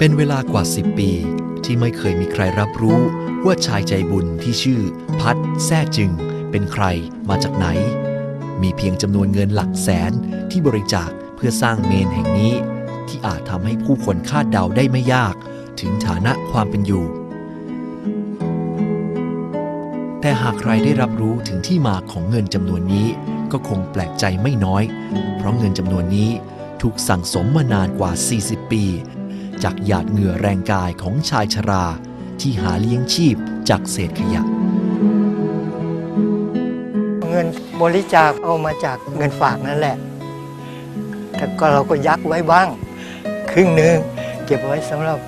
เป็นเวลากว่า 10 ปีที่ไม่เคยมีใครรับรู้ว่าชายใจบุญที่ชื่อ พัดแซ่จึง เป็นใครมาจากไหน มีเพียงจำนวนเงินหลักแสนที่บริจาคเพื่อสร้างเมนแห่งนี้ ที่อาจทำให้ผู้คนคาดเดาได้ไม่ยาก ถึงฐานะความเป็นอยู่ แต่หากใครได้รับรู้ถึงที่มาของเงินจำนวนนี้ ก็คงแปลกใจไม่น้อย เพราะเงินจำนวนนี้ถูกสั่งสมมานานกว่า 40 ปี จากหยาดเหงื่อแรงกายของชายชราที่หาเลี้ยงชีพจากเศษขยะ เงินบริจาคเอามาจากเงินฝากนั่นแหละ แต่ก็เราก็ยักไว้บ้าง ครึ่งหนึ่งเก็บไว้สำหรับ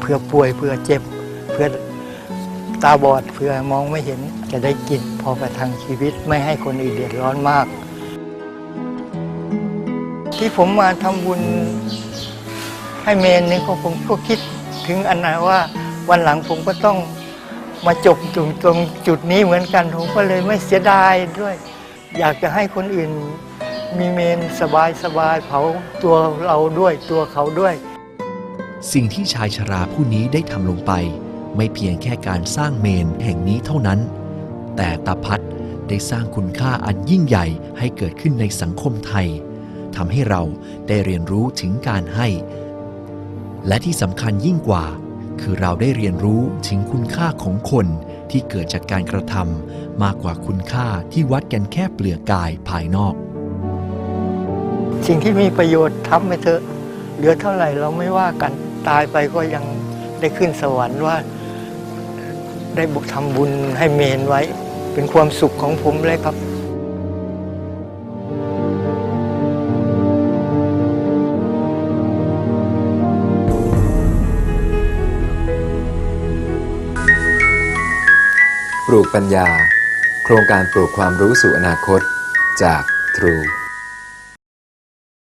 เพื่อป่วยเพื่อเจ็บเพื่อตาบอดเพื่อมองไม่เห็นจะได้กินพอประทังชีวิตไม่ให้คนอื่นเดือดร้อนมาก ที่ผมมาทำบุญ ให้เมนนี่ก็ผมก็คิดถึงอันนั้นว่าวันหลังผมก็ต้องมาจบตรงตรงจุดนี้เหมือนกันผมก็เลยไม่เสียดายด้วย อยากจะให้คนอื่นมีเมนสบายสบายๆเผาตัวเราด้วยตัวเขาด้วย สิ่งที่ชายชราผู้นี้ได้ทำลงไป ไม่เพียงแค่การสร้างเมนแห่งนี้เท่านั้น แต่ตาพัดได้สร้างคุณค่าอันยิ่งใหญ่ให้เกิดขึ้นในสังคมไทยทำให้เราได้เรียนรู้ถึงการให้ และที่สำคัญยิ่งกว่า คือเราได้เรียนรู้ถึงคุณค่าของคนที่เกิดจากการกระทำมากกว่าคุณค่าที่วัดกันแค่เปลือกกายภายนอก สิ่งที่มีประโยชน์ทำไปเถอะเหลือเท่าไหร่เราไม่ว่ากันตายไปก็ยังได้ขึ้นสวรรค์ว่า ได้บุกทำบุญให้เมนไว้ เป็นความสุขของผมเลยครับ ปลูกปัญญา โครงการปลูกความรู้สู่อนาคตจาก True